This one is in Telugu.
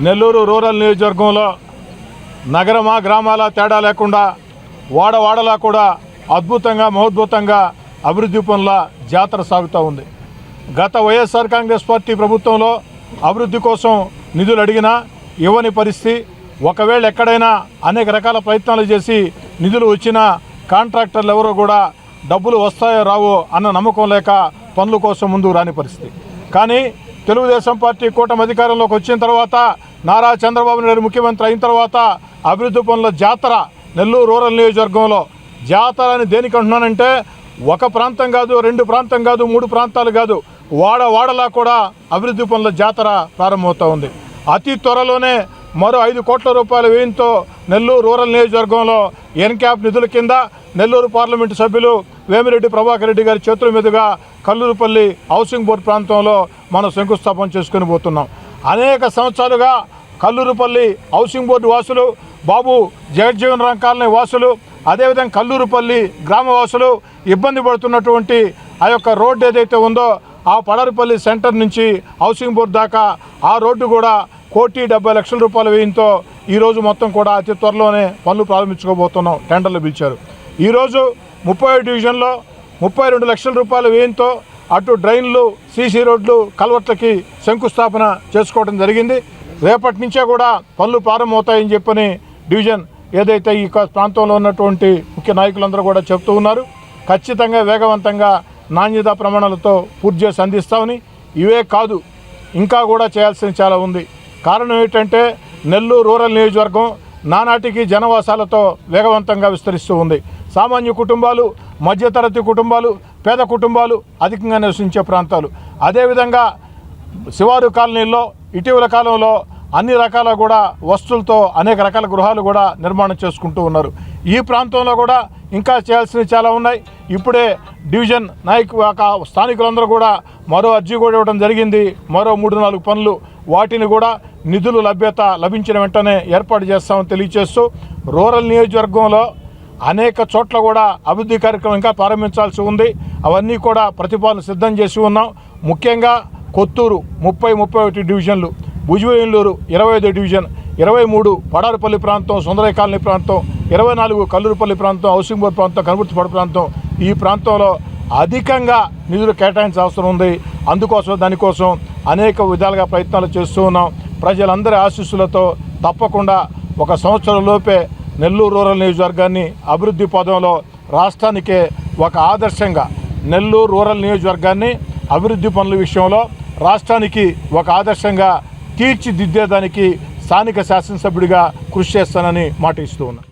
నెల్లూరు రూరల్ నియోజకవర్గంలో నగరమా గ్రామాల తేడా లేకుండా వాడవాడలా కూడా అద్భుతంగా మహోద్భుతంగా అభివృద్ధి పనుల జాతర సాగుతూ ఉంది. గత వైఎస్ఆర్ కాంగ్రెస్ పార్టీ ప్రభుత్వంలో అభివృద్ధి కోసం నిధులు అడిగినా ఇవ్వని పరిస్థితి. ఒకవేళ ఎక్కడైనా అనేక రకాల ప్రయత్నాలు చేసి నిధులు వచ్చినా కాంట్రాక్టర్లు ఎవరో కూడా డబ్బులు వస్తాయో రావో అన్న నమ్మకం లేక పనుల కోసం ముందు రాని పరిస్థితి. కానీ తెలుగుదేశం పార్టీ కూటమి అధికారంలోకి వచ్చిన తర్వాత నారా చంద్రబాబు నాయుడు ముఖ్యమంత్రి అయిన తర్వాత అభివృద్ధి పనుల జాతర నెల్లూరు రూరల్ నియోజకవర్గంలో. జాతర అని దేనికి అంటున్నానంటే ఒక ప్రాంతం కాదు రెండు ప్రాంతం కాదు మూడు ప్రాంతాలు కాదు వాడ వాడలా కూడా అభివృద్ధి పనుల జాతర ప్రారంభమవుతూ ఉంది. అతి త్వరలోనే మరో ఐదు కోట్ల రూపాయల వ్యయంతో నెల్లూరు రూరల్ నియోజకవర్గంలో ఎన్క్యాప్ నిధుల కింద నెల్లూరు పార్లమెంటు సభ్యులు వేమిరెడ్డి ప్రభాకర్ రెడ్డి గారి చేతుల మీదుగా కల్లూరుపల్లి హౌసింగ్ బోర్డు ప్రాంతంలో మనం శంకుస్థాపన చేసుకుని పోతున్నాం. అనేక సంవత్సరాలుగా కల్లూరుపల్లి హౌసింగ్ బోర్డు వాసులు బాబు జగజ్జీవన్ రామ్ కాలనీ వాసులు అదేవిధంగా కల్లూరుపల్లి గ్రామవాసులు ఇబ్బంది పడుతున్నటువంటి ఆ యొక్క రోడ్డు ఏదైతే ఉందో ఆ పడరుపల్లి సెంటర్ నుంచి హౌసింగ్ బోర్డు దాకా ఆ రోడ్డు కూడా కోటి డెబ్బై లక్షల రూపాయల వ్యయంతో ఈరోజు మొత్తం కూడా అతి త్వరలోనే పనులు ప్రారంభించుకోబోతున్నాం. టెండర్లు పిలిచారు. ఈరోజు ముప్పై డివిజన్లో ముప్పై రెండు లక్షల రూపాయల వ్యయంతో అటు డ్రైన్లు సీసీ రోడ్లు కల్వర్ట్లకి శంకుస్థాపన చేసుకోవడం జరిగింది. రేపటి నుంచే కూడా పనులు ప్రారంభమవుతాయని చెప్పని డివిజన్ ఏదైతే ఈ ప్రాంతంలో ఉన్నటువంటి ముఖ్య నాయకులందరూ కూడా చెప్తూ ఉన్నారు. ఖచ్చితంగా వేగవంతంగా నాణ్యత ప్రమాణాలతో పూర్తి చేసి అందిస్తామని. ఇవే కాదు ఇంకా కూడా చేయాల్సిన చాలా ఉంది. కారణం ఏంటంటే నెల్లూరు రూరల్ నియోజకవర్గం నానాటికి జనవాసాలతో వేగవంతంగా విస్తరిస్తూ ఉంది. సామాన్య కుటుంబాలు మధ్యతరగతి కుటుంబాలు పేద కుటుంబాలు అధికంగా నివసించే ప్రాంతాలు. అదేవిధంగా శివారు కాలనీల్లో ఇటీవల కాలంలో అన్ని రకాల కూడా వస్తువులతో అనేక రకాల గృహాలు కూడా నిర్మాణం చేసుకుంటూ ఉన్నారు. ఈ ప్రాంతంలో కూడా ఇంకా చేయాల్సినవి చాలా ఉన్నాయి. ఇప్పుడే డివిజన్ నాయకు ఒక స్థానికులందరూ కూడా మరో అర్జీ కూడా ఇవ్వడం జరిగింది. మరో మూడు నాలుగు పనులు వాటిని కూడా నిధులు లభ్యత లభించిన వెంటనే ఏర్పాటు చేస్తామని తెలియజేస్తూ రూరల్ నియోజకవర్గంలో అనేక చోట్ల కూడా అభివృద్ధి కార్యక్రమం ఇంకా ప్రారంభించాల్సి ఉంది. అవన్నీ కూడా ప్రతిపాదన సిద్ధం చేసి ఉన్నాం. ముఖ్యంగా కొత్తూరు ముప్పై ముప్పై ఒకటి డివిజన్లు భుజవేలూరు ఇరవై ఐదు డివిజన్ ఇరవై మూడు పడారుపల్లి ప్రాంతం సుందరయ కాలనీ ప్రాంతం ఇరవై నాలుగు కల్లూరుపల్లి ప్రాంతం హౌసింగ్ బోర్డు ప్రాంతం కనుగుర్తిపడ ప్రాంతం ఈ ప్రాంతంలో అధికంగా నిధులు కేటాయించాల్సిన అవసరం ఉంది. అందుకోసం దానికోసం అనేక విధాలుగా ప్రయత్నాలు చేస్తూ ఉన్నాం. ప్రజలందరి ఆశీస్సులతో తప్పకుండా ఒక సంవత్సరం లోపే నెల్లూరు రూరల్ నియోజకవర్గాన్ని అభివృద్ధి పదంలో రాష్ట్రానికే ఒక ఆదర్శంగా నెల్లూరు రూరల్ నియోజకవర్గాన్ని అభివృద్ధి పనుల విషయంలో రాష్ట్రానికి ఒక ఆదర్శంగా తీర్చిదిద్దేదానికి స్థానిక శాసనసభ్యుడిగా కృషి చేస్తానని మాట ఇస్తూ ఉన్నాను